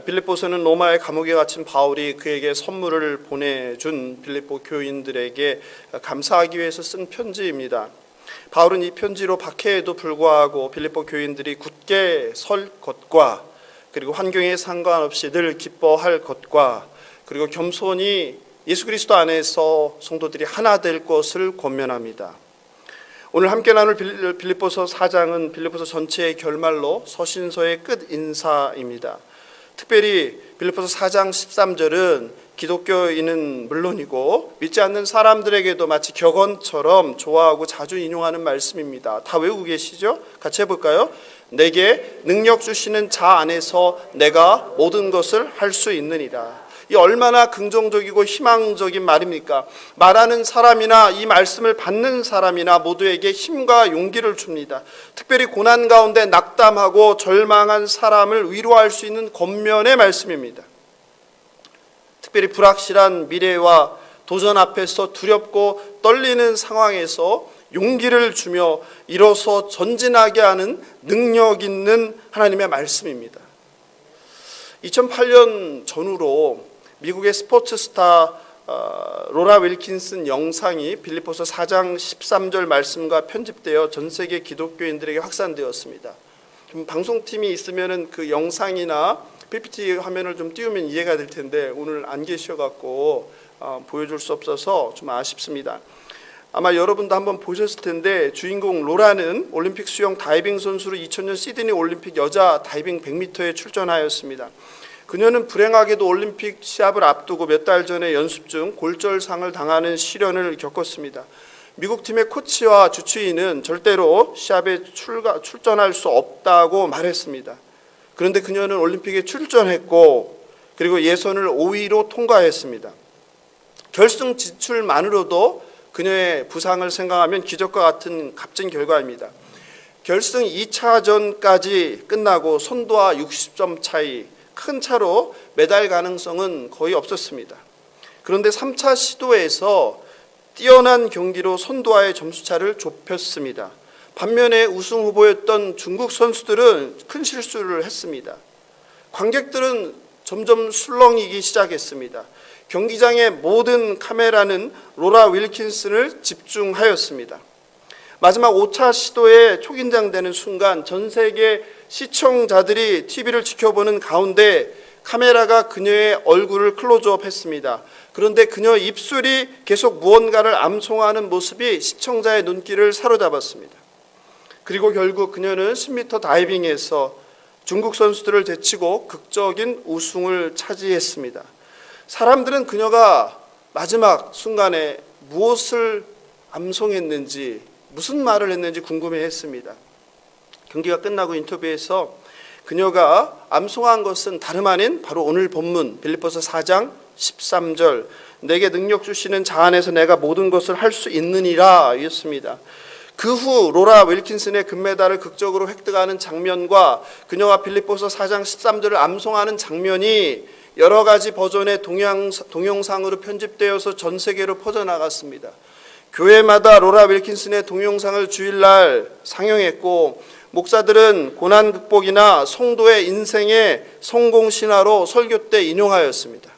빌립보서는 로마의 감옥에 갇힌 바울이 그에게 선물을 보내준 빌립보 교인들에게 감사하기 위해서 쓴 편지입니다. 바울은 이 편지로 박해에도 불구하고 빌립보 교인들이 굳게 설 것과 그리고 환경에 상관없이 늘 기뻐할 것과 그리고 겸손히 예수 그리스도 안에서 성도들이 하나 될 것을 권면합니다. 오늘 함께 나눌 빌- 빌립보서 4장은 빌립보서 전체의 결말로 서신서의 끝 인사입니다. 특별히 빌립보서 4장 13절은 기독교인은 물론이고 믿지 않는 사람들에게도 마치 격언처럼 좋아하고 자주 인용하는 말씀입니다. 다 외우고 계시죠? 같이 해볼까요? 내게 능력 주시는 자 안에서 내가 모든 것을 할 수 있느니라. 이 얼마나 긍정적이고 희망적인 말입니까? 말하는 사람이나 이 말씀을 받는 사람이나 모두에게 힘과 용기를 줍니다. 특별히 고난 가운데 낙담하고 절망한 사람을 위로할 수 있는 겉면의 말씀입니다. 특별히 불확실한 미래와 도전 앞에서 두렵고 떨리는 상황에서 용기를 주며 일어서 전진하게 하는 능력 있는 하나님의 말씀입니다. 2008년 전후로 미국의 스포츠 스타 어, 로라 윌킨슨 영상이 빌립보서 4장 13절 말씀과 편집되어 전 세계 기독교인들에게 확산되었습니다. 좀 방송팀이 있으면은 그 영상이나 PPT 화면을 좀 띄우면 이해가 될 텐데 오늘 안 계셔갖고 어, 보여줄 수 없어서 좀 아쉽습니다. 아마 여러분도 한번 보셨을 텐데 주인공 로라는 올림픽 수영 다이빙 선수로 2000년 시드니 올림픽 여자 다이빙 100m에 출전하였습니다. 그녀는 불행하게도 올림픽 시합을 앞두고 몇 달 전에 연습 중 골절상을 당하는 시련을 겪었습니다. 미국 팀의 코치와 주치의는 절대로 시합에 출가, 출전할 수 없다고 말했습니다. 그런데 그녀는 올림픽에 출전했고 그리고 예선을 5위로 통과했습니다. 결승 진출만으로도 그녀의 부상을 생각하면 기적과 같은 값진 결과입니다. 결승 2차전까지 끝나고 선두와 60점 차이 큰 차로 메달 가능성은 거의 없었습니다. 그런데 3차 시도에서 뛰어난 경기로 선두와의 점수차를 좁혔습니다. 반면에 우승 후보였던 중국 선수들은 큰 실수를 했습니다. 관객들은 점점 술렁이기 시작했습니다. 경기장의 모든 카메라는 로라 윌킨슨을 집중하였습니다. 마지막 5차 시도에 초긴장되는 순간 전 세계 시청자들이 TV를 지켜보는 가운데 카메라가 그녀의 얼굴을 클로즈업 했습니다. 그런데 그녀 입술이 계속 무언가를 암송하는 모습이 시청자의 눈길을 사로잡았습니다. 그리고 결국 그녀는 10m 다이빙에서 중국 선수들을 제치고 극적인 우승을 차지했습니다. 사람들은 그녀가 마지막 순간에 무엇을 암송했는지 무슨 말을 했는지 궁금해했습니다. 경기가 끝나고 인터뷰에서 그녀가 암송한 것은 다름 아닌 바로 오늘 본문 빌립보서 4장 13절 내게 능력 주시는 자 안에서 내가 모든 것을 할 수 있느니라 였습니다. 그 후 로라 윌킨슨의 금메달을 극적으로 획득하는 장면과 그녀가 빌립보서 4장 13절을 암송하는 장면이 여러 가지 버전의 동영, 동영상으로 편집되어서 전 세계로 퍼져나갔습니다. 교회마다 로라 윌킨슨의 동영상을 주일날 상영했고 목사들은 고난 극복이나 성도의 인생의 성공 신화로 설교 때 인용하였습니다.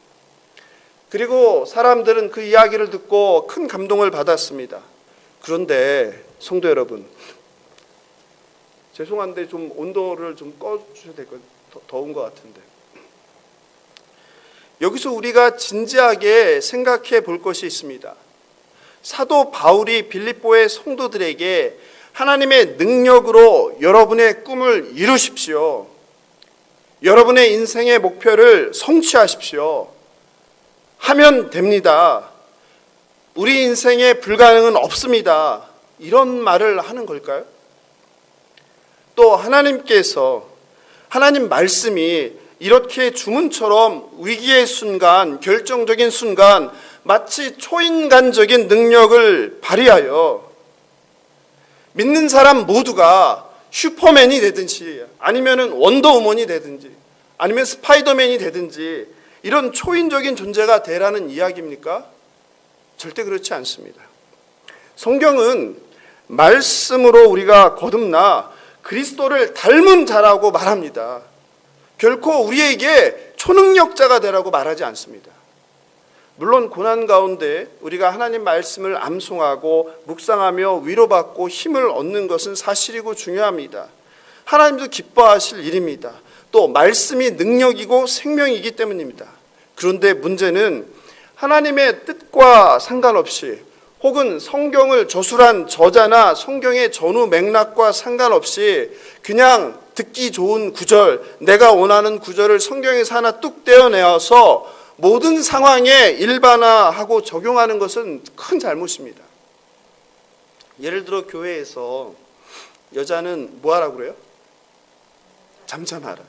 그리고 사람들은 그 이야기를 듣고 큰 감동을 받았습니다. 그런데 성도 여러분, 죄송한데 좀 온도를 좀 꺼주셔야 될 것, 더운 것 같은데. 여기서 우리가 진지하게 생각해 볼 것이 있습니다. 사도 바울이 빌립보의 성도들에게 하나님의 능력으로 여러분의 꿈을 이루십시오. 여러분의 인생의 목표를 성취하십시오. 하면 됩니다. 우리 인생에 불가능은 없습니다. 이런 말을 하는 걸까요? 또 하나님께서 하나님 말씀이 이렇게 주문처럼 위기의 순간, 결정적인 순간, 마치 초인간적인 능력을 발휘하여 믿는 사람 모두가 슈퍼맨이 되든지 아니면은 원더우먼이 되든지 아니면 스파이더맨이 되든지 이런 초인적인 존재가 되라는 이야기입니까? 절대 그렇지 않습니다. 성경은 말씀으로 우리가 거듭나 그리스도를 닮은 자라고 말합니다. 결코 우리에게 초능력자가 되라고 말하지 않습니다. 물론 고난 가운데 우리가 하나님 말씀을 암송하고 묵상하며 위로받고 힘을 얻는 것은 사실이고 중요합니다. 하나님도 기뻐하실 일입니다. 또 말씀이 능력이고 생명이기 때문입니다. 그런데 문제는 하나님의 뜻과 상관없이 혹은 성경을 저술한 저자나 성경의 전후 맥락과 상관없이 그냥 듣기 좋은 구절, 내가 원하는 구절을 성경에서 하나 뚝 떼어내어서 모든 상황에 일반화하고 적용하는 것은 큰 잘못입니다. 예를 들어 교회에서 여자는 뭐 하라고 그래요? 잠잠하라.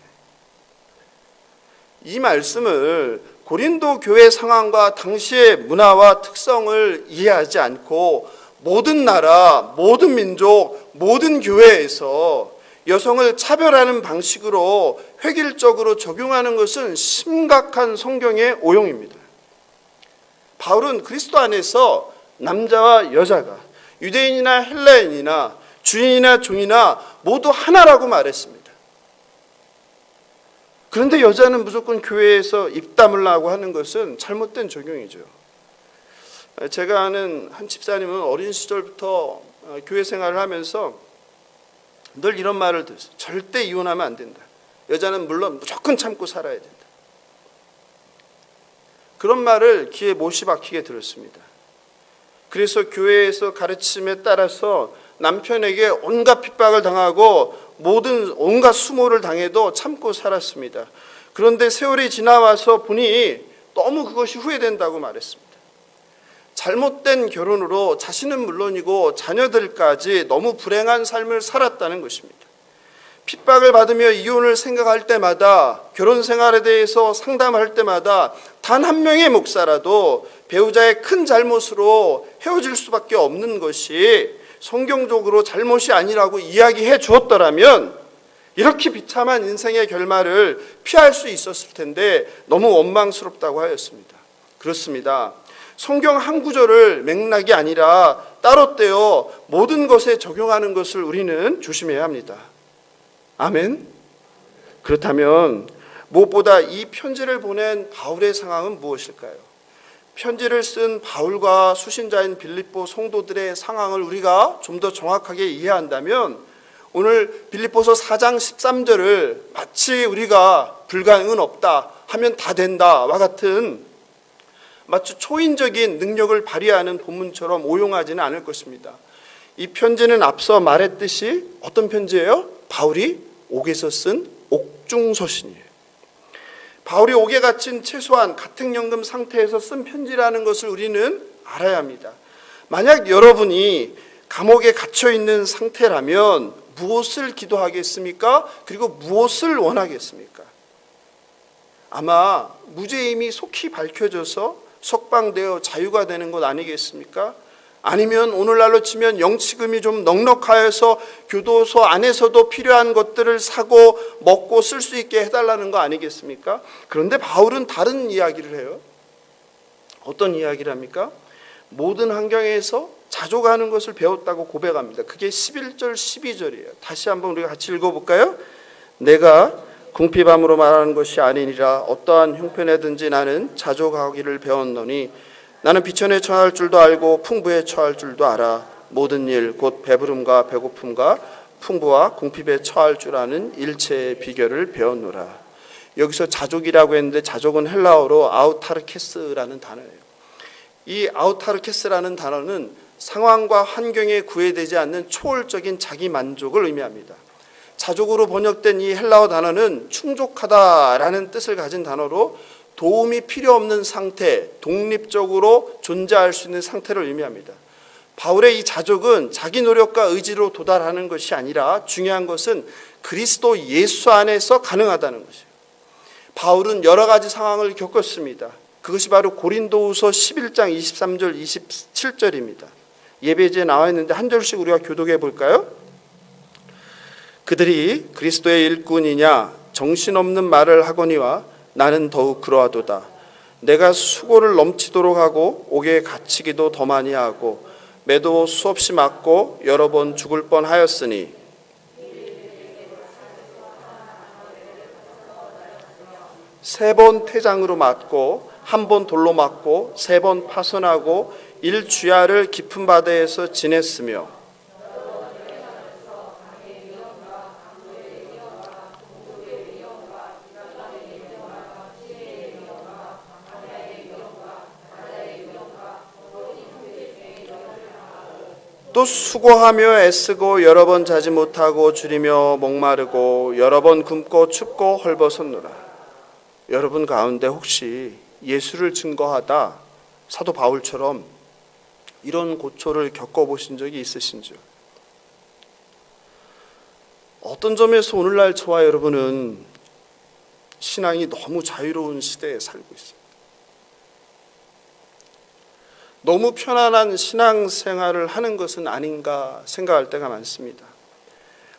이 말씀을 고린도 교회 상황과 당시의 문화와 특성을 이해하지 않고 모든 나라, 모든 민족, 모든 교회에서 여성을 차별하는 방식으로 획일적으로 적용하는 것은 심각한 성경의 오용입니다. 바울은 그리스도 안에서 남자와 여자가 유대인이나 헬라인이나 주인이나 종이나 모두 하나라고 말했습니다. 그런데 여자는 무조건 교회에서 입 다물라고 하는 것은 잘못된 적용이죠. 제가 아는 한 집사님은 어린 시절부터 교회 생활을 하면서 늘 이런 말을 들었어요. 절대 이혼하면 안 된다. 여자는 물론 무조건 참고 살아야 된다. 그런 말을 귀에 못이 박히게 들었습니다. 그래서 교회에서 가르침에 따라서 남편에게 온갖 핍박을 당하고 모든 온갖 수모를 당해도 참고 살았습니다. 그런데 세월이 지나와서 보니 너무 그것이 후회된다고 말했습니다. 잘못된 결혼으로 자신은 물론이고 자녀들까지 너무 불행한 삶을 살았다는 것입니다. 핍박을 받으며 이혼을 생각할 때마다 결혼 생활에 대해서 상담할 때마다 단 한 명의 목사라도 배우자의 큰 잘못으로 헤어질 수밖에 없는 것이 성경적으로 잘못이 아니라고 이야기해 주었더라면 이렇게 비참한 인생의 결말을 피할 수 있었을 텐데 너무 원망스럽다고 하였습니다. 그렇습니다. 성경 한 구절을 맥락이 아니라 따로 떼어 모든 것에 적용하는 것을 우리는 조심해야 합니다. 아멘. 그렇다면 무엇보다 이 편지를 보낸 바울의 상황은 무엇일까요? 편지를 쓴 바울과 수신자인 빌립보 성도들의 상황을 우리가 좀 더 정확하게 이해한다면 오늘 빌립보서 4장 13절을 마치 우리가 불가능은 없다 하면 다 된다와 같은 마치 초인적인 능력을 발휘하는 본문처럼 오용하지는 않을 것입니다. 이 편지는 앞서 말했듯이 어떤 편지예요? 바울이 옥에서 쓴 옥중서신이에요. 바울이 옥에 갇힌 최소한 가택연금 상태에서 쓴 편지라는 것을 우리는 알아야 합니다. 만약 여러분이 감옥에 갇혀 있는 상태라면 무엇을 기도하겠습니까? 그리고 무엇을 원하겠습니까? 아마 무죄임이 속히 밝혀져서 석방되어 자유가 되는 것 아니겠습니까? 아니면 오늘날로 치면 영치금이 좀 넉넉하여서 교도소 안에서도 필요한 것들을 사고 먹고 쓸 수 있게 해달라는 거 아니겠습니까? 그런데 바울은 다른 이야기를 해요. 어떤 이야기를 합니까? 모든 환경에서 자족하는 것을 배웠다고 고백합니다. 그게 11절, 12절이에요. 다시 한번 우리가 같이 읽어볼까요? 내가 궁핍함으로 말하는 것이 아니니라 어떠한 형편에든지 나는 자족하기를 배웠노니 나는 비천에 처할 줄도 알고 풍부에 처할 줄도 알아 모든 일 곧 배부름과 배고픔과 풍부와 궁핍에 처할 줄 아는 일체의 비결을 배웠노라. 여기서 자족이라고 했는데 자족은 헬라어로 아우타르케스라는 단어예요. 이 아우타르케스라는 단어는 상황과 환경에 구애되지 않는 초월적인 자기 만족을 의미합니다. 자족으로 번역된 이 헬라어 단어는 충족하다라는 뜻을 가진 단어로 도움이 필요 없는 상태, 독립적으로 존재할 수 있는 상태를 의미합니다. 바울의 이 자족은 자기 노력과 의지로 도달하는 것이 아니라 중요한 것은 그리스도 예수 안에서 가능하다는 것이에요. 바울은 여러 가지 상황을 겪었습니다. 그것이 바로 고린도후서 11장 23절 27절입니다. 예배지에 나와 있는데 한 절씩 우리가 교독해 볼까요? 그들이 그리스도의 일꾼이냐 정신없는 말을 하거니와 나는 더욱 그러하도다. 내가 수고를 넘치도록 하고 옥에 갇히기도 더 많이 하고 매도 수없이 맞고 여러 번 죽을 뻔하였으니 세 번 태장으로 맞고 한 번 돌로 맞고 세 번 파손하고 일주야를 깊은 바다에서 지냈으며 또 수고하며 애쓰고 여러 번 자지 못하고 줄이며 목마르고 여러 번 굶고 춥고 헐벗었노라. 여러분 가운데 혹시 예수를 증거하다 사도 바울처럼 이런 고초를 겪어보신 적이 있으신지요? 어떤 점에서 오늘날 저와 여러분은 신앙이 너무 자유로운 시대에 살고 있습니다. 너무 편안한 신앙 생활을 하는 것은 아닌가 생각할 때가 많습니다.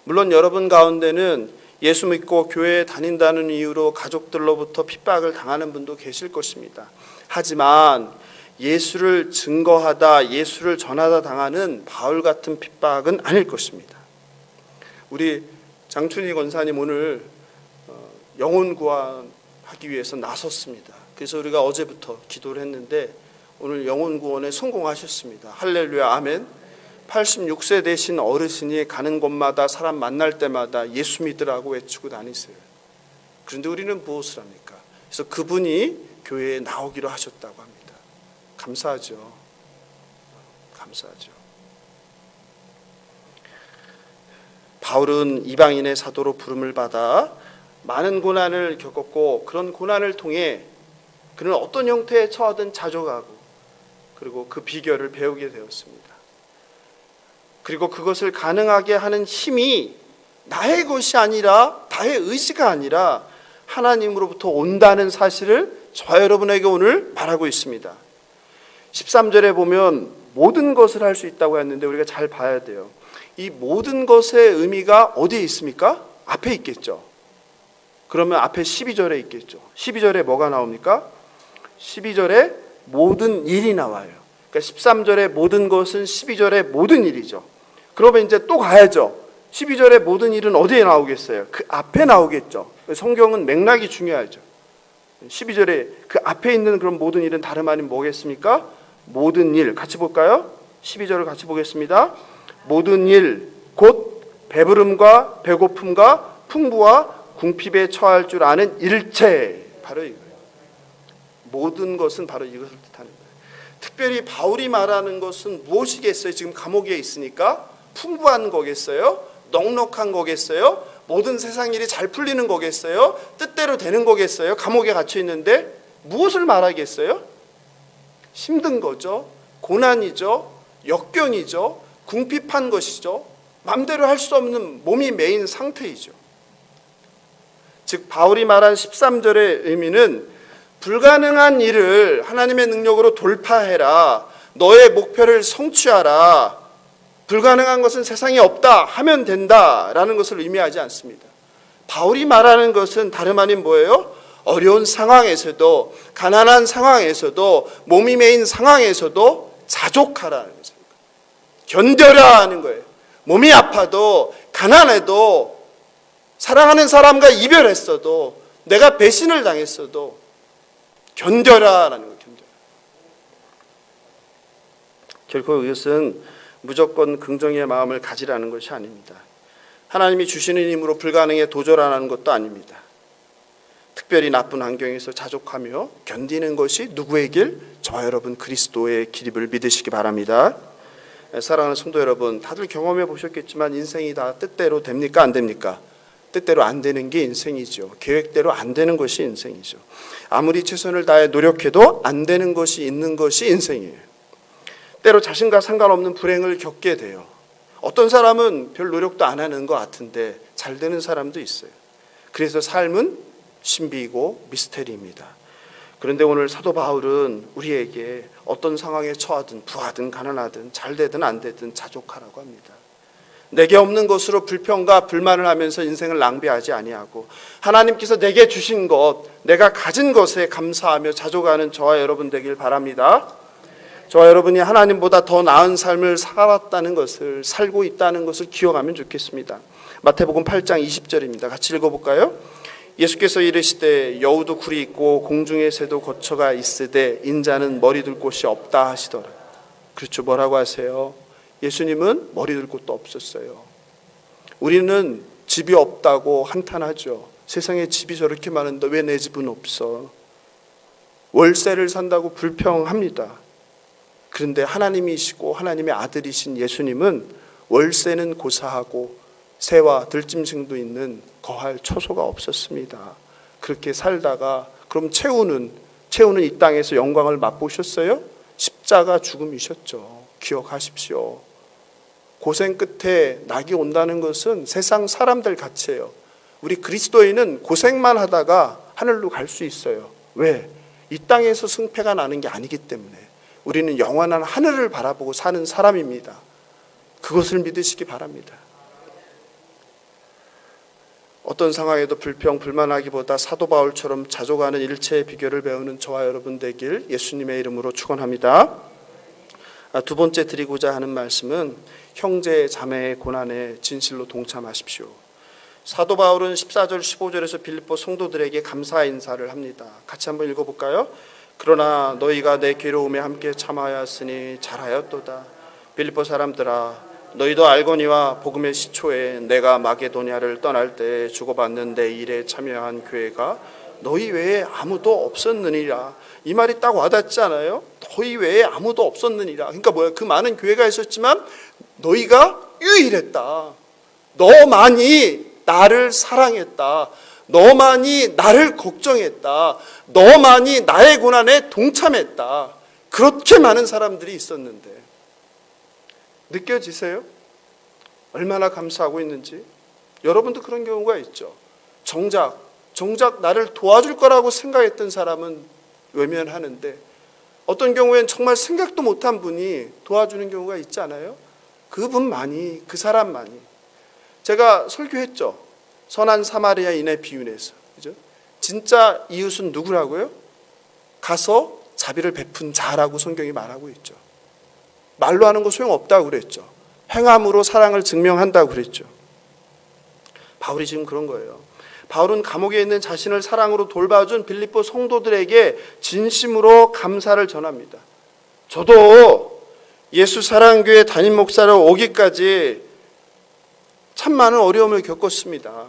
물론 여러분 가운데는 예수 믿고 교회에 다닌다는 이유로 가족들로부터 핍박을 당하는 분도 계실 것입니다. 하지만 예수를 증거하다, 예수를 전하다 당하는 바울 같은 핍박은 아닐 것입니다. 우리 장춘희 권사님 오늘 어, 영혼 구원하기 위해서 나섰습니다. 그래서 우리가 어제부터 기도를 했는데 오늘 영혼 구원에 성공하셨습니다. 할렐루야 아멘. 86세 되신 어르신이 가는 곳마다 사람 만날 때마다 예수 믿으라고 외치고 다니세요. 그런데 우리는 무엇을 합니까? 그래서 그분이 교회에 나오기로 하셨다고 합니다. 감사하죠. 감사하죠. 바울은 이방인의 사도로 부름을 받아 많은 고난을 겪었고 그런 고난을 통해 그는 어떤 형태에 처하든 자족하고 그리고 그 비결을 배우게 되었습니다. 그리고 그것을 가능하게 하는 힘이 나의 것이 아니라 나의 의지가 아니라 하나님으로부터 온다는 사실을 저 여러분에게 오늘 말하고 있습니다. 13절에 보면 모든 것을 할 수 있다고 했는데 우리가 잘 봐야 돼요. 이 모든 것의 의미가 어디에 있습니까? 앞에 있겠죠. 그러면 앞에 12절에 있겠죠. 12절에 뭐가 나옵니까? 12절에 모든 일이 나와요. 그러니까 13절의 모든 것은 12절의 모든 일이죠. 그러면 이제 또 가야죠. 12절의 모든 일은 어디에 나오겠어요? 그 앞에 나오겠죠. 성경은 맥락이 중요하죠. 12절에 그 앞에 있는 그런 모든 일은 다름 아닌 뭐겠습니까? 모든 일 같이 볼까요? 12절을 같이 보겠습니다. 모든 일 곧 배부름과 배고픔과 풍부와 궁핍에 처할 줄 아는 일체 바로 이거예요. 모든 것은 바로 이것을 뜻하는 거예요. 특별히 바울이 말하는 것은 무엇이겠어요? 지금 감옥에 있으니까 풍부한 거겠어요? 넉넉한 거겠어요? 모든 세상 일이 잘 풀리는 거겠어요? 뜻대로 되는 거겠어요? 감옥에 갇혀 있는데 무엇을 말하겠어요? 힘든 거죠. 고난이죠. 역경이죠. 궁핍한 것이죠. 맘대로 할 수 없는 몸이 메인 상태이죠. 즉 바울이 말한 13절의 의미는 불가능한 일을 하나님의 능력으로 돌파해라. 너의 목표를 성취하라. 불가능한 것은 세상에 없다 하면 된다 라는 것을 의미하지 않습니다. 바울이 말하는 것은 다름 아닌 뭐예요? 어려운 상황에서도 가난한 상황에서도 몸이 메인 상황에서도 자족하라는 거죠. 견뎌라 하는 거예요. 몸이 아파도 가난해도 사랑하는 사람과 이별했어도 내가 배신을 당했어도 견뎌라라는 거예요. 견뎌. 결코 이것은 무조건 긍정의 마음을 가지라는 것이 아닙니다. 하나님이 주시는 힘으로 불가능에 도전하는 것도 아닙니다. 특별히 나쁜 환경에서 자족하며 견디는 것이 누구의 길? 저와 여러분 그리스도의 길임을 믿으시기 바랍니다. 사랑하는 성도 여러분, 다들 경험해 보셨겠지만 인생이 다 뜻대로 됩니까? 안 됩니까? 뜻대로 안 되는 게 인생이죠. 계획대로 안 되는 것이 인생이죠. 아무리 최선을 다해 노력해도 안 되는 것이 있는 것이 인생이에요. 때로 자신과 상관없는 불행을 겪게 돼요. 어떤 사람은 별 노력도 안 하는 것 같은데 잘 되는 사람도 있어요. 그래서 삶은 신비이고 미스테리입니다. 그런데 오늘 사도 바울은 우리에게 어떤 상황에 처하든 부하든 가난하든 잘 되든 안 되든 자족하라고 합니다. 내게 없는 것으로 불평과 불만을 하면서 인생을 낭비하지 아니하고 하나님께서 내게 주신 것, 내가 가진 것에 감사하며 자족하는 저와 여러분 되길 바랍니다. 저와 여러분이 하나님보다 더 나은 삶을 살았다는 것을 살고 있다는 것을 기억하면 좋겠습니다. 마태복음 8장 20절입니다. 같이 읽어볼까요? 예수께서 이르시되 여우도 굴이 있고 공중의 새도 거처가 있으되 인자는 머리 둘 곳이 없다 하시더라. 그렇죠. 뭐라고 하세요? 예수님은 머리 둘 곳도 없었어요. 우리는 집이 없다고 한탄하죠. 세상에 집이 저렇게 많은데 왜 내 집은 없어? 월세를 산다고 불평합니다. 그런데 하나님이시고 하나님의 아들이신 예수님은 월세는 고사하고 새와 들짐승도 있는 거할 처소가 없었습니다. 그렇게 살다가 그럼 최후는 최후는 이 땅에서 영광을 맛보셨어요? 십자가 죽음이셨죠. 기억하십시오. 고생 끝에 낙이 온다는 것은 세상 사람들 같이요. 우리 그리스도인은 고생만 하다가 하늘로 갈 수 있어요. 왜? 이 땅에서 승패가 나는 게 아니기 때문에 우리는 영원한 하늘을 바라보고 사는 사람입니다. 그것을 믿으시기 바랍니다. 어떤 상황에도 불평 불만하기보다 사도 바울처럼 자족하는 일체의 비결을 배우는 저와 여러분 되길 예수님의 이름으로 축원합니다. 아, 두 번째 드리고자 하는 말씀은 형제 자매의 고난에 진실로 동참하십시오. 사도 바울은 14절 15절에서 빌립보 성도들에게 감사 인사를 합니다. 같이 한번 읽어 볼까요? 그러나 너희가 내 괴로움에 함께 참아하였으니 잘하였도다. 빌립보 사람들아 너희도 알거니와 복음의 시초에 내가 마게도니아를 떠날 때 주고받는 내 일에 참여한 교회가 너희 외에 아무도 없었느니라. 이 말이 딱 와닿지 않아요? 너희 외에 아무도 없었느니라. 그러니까 뭐야? 그 많은 교회가 있었지만 너희가 유일했다. 너만이 나를 사랑했다. 너만이 나를 걱정했다. 너만이 나의 고난에 동참했다. 그렇게 많은 사람들이 있었는데 느껴지세요? 얼마나 감사하고 있는지. 여러분도 그런 경우가 있죠. 정작 정작 나를 도와줄 거라고 생각했던 사람은 외면하는데 어떤 경우엔 정말 생각도 못한 분이 도와주는 경우가 있지 않아요? 그분만이 그 사람만이 제가 설교했죠. 선한 사마리아인의 비유에서 그죠? 진짜 이웃은 누구라고요? 가서 자비를 베푼 자라고 성경이 말하고 있죠. 말로 하는 거 소용 없다고 그랬죠. 행함으로 사랑을 증명한다고 그랬죠. 바울이 지금 그런 거예요. 바울은 감옥에 있는 자신을 사랑으로 돌봐준 빌립보 성도들에게 진심으로 감사를 전합니다. 저도 예수 사랑교회 담임 목사로 오기까지 참 많은 어려움을 겪었습니다.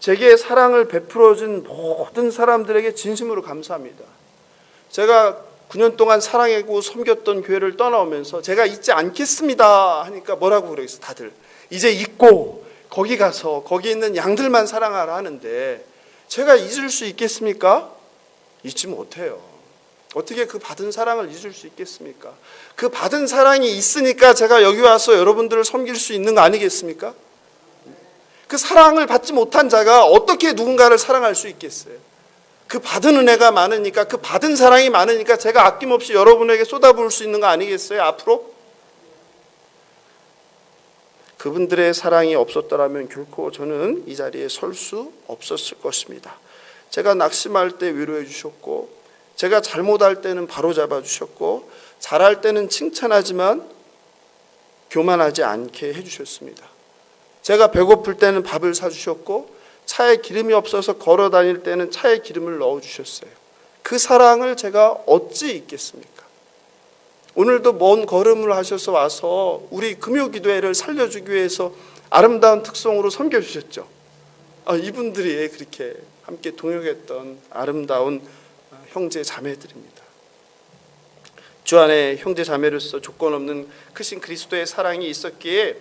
제게 사랑을 베풀어준 모든 사람들에게 진심으로 감사합니다. 제가 9년 동안 사랑하고 섬겼던 교회를 떠나오면서 제가 잊지 않겠습니다 하니까 뭐라고 그러겠어 다들 이제 잊고 거기 가서 거기 있는 양들만 사랑하라 하는데 제가 잊을 수 있겠습니까? 잊지 못해요. 어떻게 그 받은 사랑을 잊을 수 있겠습니까? 그 받은 사랑이 있으니까 제가 여기 와서 여러분들을 섬길 수 있는 거 아니겠습니까? 그 사랑을 받지 못한 자가 어떻게 누군가를 사랑할 수 있겠어요? 그 받은 은혜가 많으니까 그 받은 사랑이 많으니까 제가 아낌없이 여러분에게 쏟아부을 수 있는 거 아니겠어요? 앞으로 그분들의 사랑이 없었더라면 결코 저는 이 자리에 설 수 없었을 것입니다. 제가 낙심할 때 위로해 주셨고 제가 잘못할 때는 바로 잡아 주셨고 잘할 때는 칭찬하지만 교만하지 않게 해 주셨습니다. 제가 배고플 때는 밥을 사 주셨고 차에 기름이 없어서 걸어 다닐 때는 차에 기름을 넣어 주셨어요. 그 사랑을 제가 어찌 잊겠습니까? 오늘도 먼 걸음을 하셔서 와서 우리 금요 기도회를 살려주기 위해서 아름다운 특성으로 섬겨주셨죠. 아, 이분들이 그렇게 함께 동역했던 아름다운 형제 자매들입니다. 주 안에 형제 자매로서 조건 없는 크신 그리스도의 사랑이 있었기에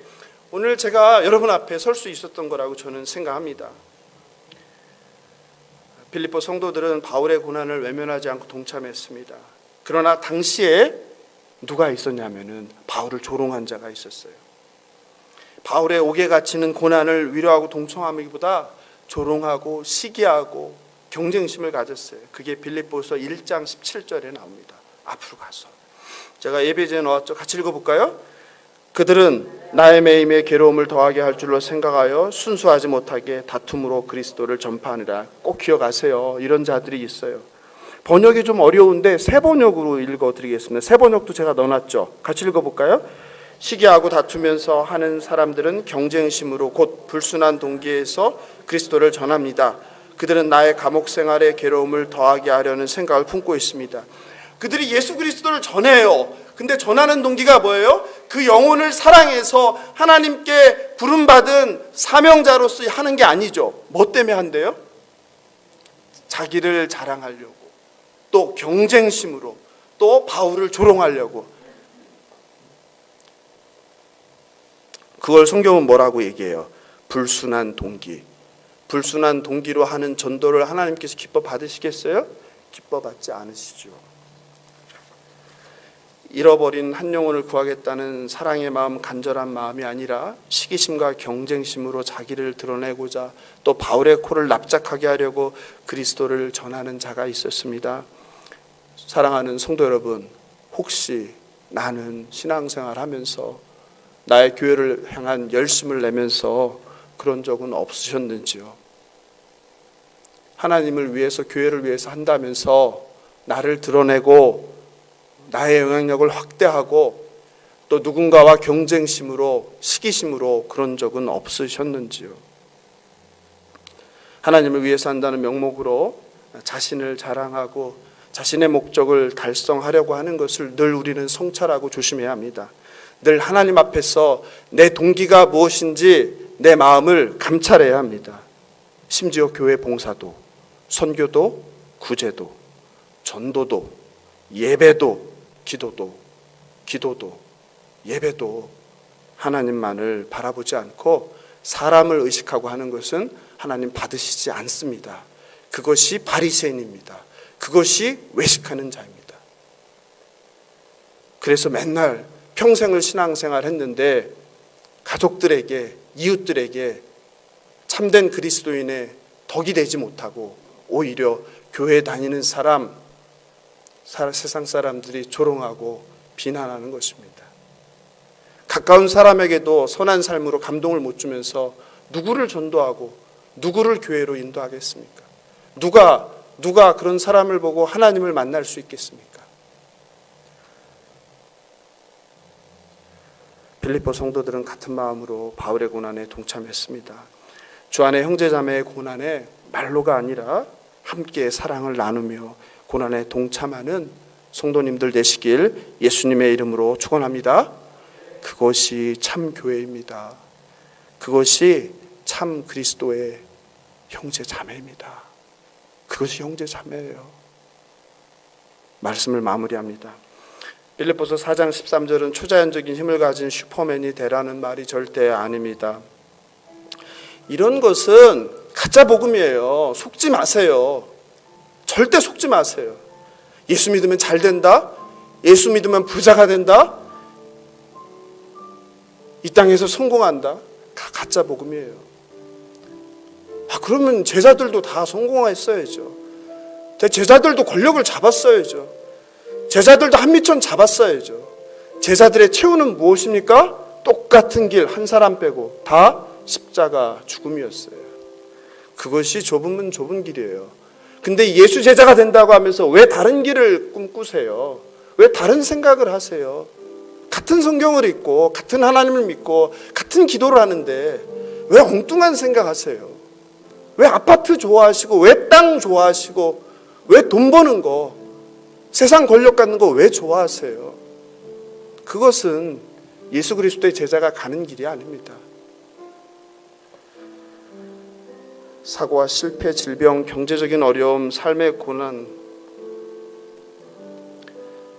오늘 제가 여러분 앞에 설 수 있었던 거라고 저는 생각합니다. 필리포 성도들은 바울의 고난을 외면하지 않고 동참했습니다. 그러나 당시에 누가 있었냐면은 바울을 조롱한 자가 있었어요. 바울의 옥에 갇히는 고난을 위로하고 동참하기보다 조롱하고 시기하고 경쟁심을 가졌어요. 그게 빌립보서 1장 17절에 나옵니다. 앞으로 가서 제가 예배제에 나왔죠. 같이 읽어볼까요? 그들은 나의 매임에 괴로움을 더하게 할 줄로 생각하여 순수하지 못하게 다툼으로 그리스도를 전파하니라. 꼭 기억하세요. 이런 자들이 있어요. 번역이 좀 어려운데 새 번역으로 읽어드리겠습니다. 새 번역도 제가 넣어놨죠. 같이 읽어볼까요? 시기하고 다투면서 하는 사람들은 경쟁심으로 곧 불순한 동기에서 그리스도를 전합니다. 그들은 나의 감옥 생활의 괴로움을 더하게 하려는 생각을 품고 있습니다. 그들이 예수 그리스도를 전해요. 근데 전하는 동기가 뭐예요? 그 영혼을 사랑해서 하나님께 부름받은 사명자로서 하는 게 아니죠. 뭐 때문에 한대요? 자기를 자랑하려고 또 경쟁심으로 또 바울을 조롱하려고 그걸 성경은 뭐라고 얘기해요? 불순한 동기. 불순한 동기로 하는 전도를 하나님께서 기뻐 받으시겠어요? 기뻐 받지 않으시죠. 잃어버린 한 영혼을 구하겠다는 사랑의 마음, 간절한 마음이 아니라 시기심과 경쟁심으로 자기를 드러내고자 또 바울의 코를 납작하게 하려고 그리스도를 전하는 자가 있었습니다. 사랑하는 성도 여러분, 혹시 나는 신앙생활 하면서 나의 교회를 향한 열심을 내면서 그런 적은 없으셨는지요? 하나님을 위해서 교회를 위해서 한다면서 나를 드러내고 나의 영향력을 확대하고 또 누군가와 경쟁심으로 시기심으로 그런 적은 없으셨는지요? 하나님을 위해서 한다는 명목으로 자신을 자랑하고 자신의 목적을 달성하려고 하는 것을 늘 우리는 성찰하고 조심해야 합니다. 늘 하나님 앞에서 내 동기가 무엇인지 내 마음을 감찰해야 합니다. 심지어 교회 봉사도, 선교도, 구제도, 전도도, 예배도, 기도도, 기도도, 예배도 하나님만을 바라보지 않고 사람을 의식하고 하는 것은 하나님 받으시지 않습니다. 그것이 바리새인입니다. 그것이 외식하는 자입니다. 그래서 맨날 평생을 신앙생활 했는데 가족들에게 이웃들에게 참된 그리스도인의 덕이 되지 못하고 오히려 교회 다니는 사람 세상 사람들이 조롱하고 비난하는 것입니다. 가까운 사람에게도 선한 삶으로 감동을 못 주면서 누구를 전도하고 누구를 교회로 인도하겠습니까? 누가 누가 그런 사람을 보고 하나님을 만날 수 있겠습니까? 빌립보 성도들은 같은 마음으로 바울의 고난에 동참했습니다. 주 안의 형제자매의 고난에 말로가 아니라 함께 사랑을 나누며 고난에 동참하는 성도님들 되시길 예수님의 이름으로 축원합니다. 그것이 참 교회입니다. 그것이 참 그리스도의 형제 자매입니다. 그것이 형제 자매예요. 말씀을 마무리합니다. 빌립보서 4장 13절은 초자연적인 힘을 가진 슈퍼맨이 되라는 말이 절대 아닙니다. 이런 것은 가짜 복음이에요. 속지 마세요. 절대 속지 마세요. 예수 믿으면 잘 된다. 예수 믿으면 부자가 된다. 이 땅에서 성공한다. 다 가짜 복음이에요. 아, 그러면 제자들도 다 성공했어야죠. 제자들도 권력을 잡았어야죠. 제자들도 한미천 잡았어야죠. 제자들의 최후는 무엇입니까? 똑같은 길 한 사람 빼고 다 십자가 죽음이었어요. 그것이 좁으면 좁은 길이에요. 근데 예수 제자가 된다고 하면서 왜 다른 길을 꿈꾸세요? 왜 다른 생각을 하세요? 같은 성경을 읽고 같은 하나님을 믿고 같은 기도를 하는데 왜 엉뚱한 생각하세요? 왜 아파트 좋아하시고 왜 땅 좋아하시고 왜 돈 버는 거 세상 권력 갖는 거 왜 좋아하세요? 그것은 예수 그리스도의 제자가 가는 길이 아닙니다. 사고와 실패, 질병, 경제적인 어려움, 삶의 고난.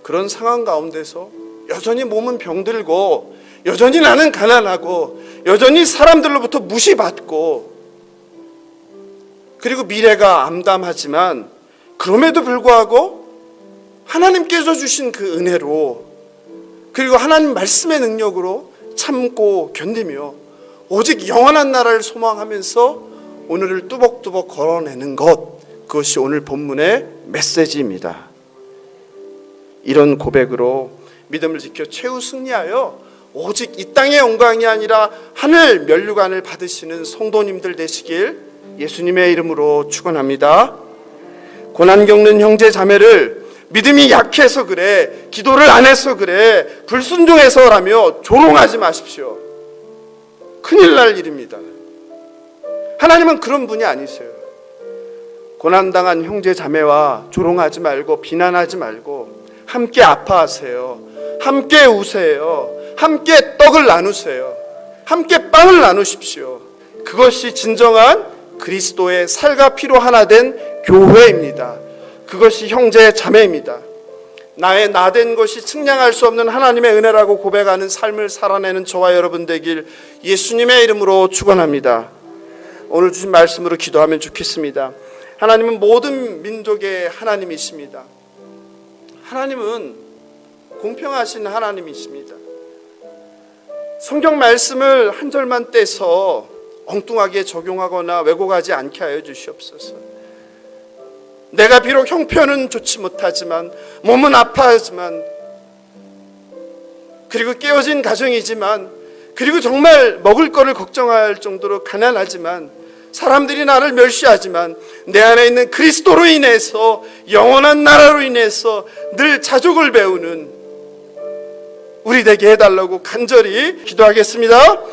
그런 상황 가운데서 여전히 몸은 병들고 여전히 나는 가난하고 여전히 사람들로부터 무시받고 그리고 미래가 암담하지만 그럼에도 불구하고 하나님께서 주신 그 은혜로 그리고 하나님 말씀의 능력으로 참고 견디며 오직 영원한 나라를 소망하면서 오늘을 뚜벅뚜벅 걸어내는 것 그것이 오늘 본문의 메시지입니다. 이런 고백으로 믿음을 지켜 최후 승리하여 오직 이 땅의 영광이 아니라 하늘 면류관을 받으시는 성도님들 되시길 예수님의 이름으로 축원합니다. 고난 겪는 형제 자매를 믿음이 약해서 그래. 기도를 안 해서 그래. 불순종해서라며 조롱하지 마십시오. 큰일 날 일입니다. 하나님은 그런 분이 아니세요. 고난당한 형제 자매와 조롱하지 말고 비난하지 말고 함께 아파하세요. 함께 우세요. 함께 떡을 나누세요. 함께 빵을 나누십시오. 그것이 진정한 그리스도의 살과 피로 하나 된 교회입니다. 그것이 형제 자매입니다. 나의 나 된 것이 측량할 수 없는 하나님의 은혜라고 고백하는 삶을 살아내는 저와 여러분 되길 예수님의 이름으로 축원합니다. 오늘 주신 말씀으로 기도하면 좋겠습니다. 하나님은 모든 민족의 하나님이십니다. 하나님은 공평하신 하나님이십니다. 성경 말씀을 한 절만 떼서 엉뚱하게 적용하거나 왜곡하지 않게 하여 주시옵소서. 내가 비록 형편은 좋지 못하지만 몸은 아파하지만 그리고 깨어진 가정이지만 그리고 정말 먹을 거를 걱정할 정도로 가난하지만 사람들이 나를 멸시하지만 내 안에 있는 그리스도로 인해서 영원한 나라로 인해서 늘 자족을 배우는 우리 되게 해달라고 간절히 기도하겠습니다.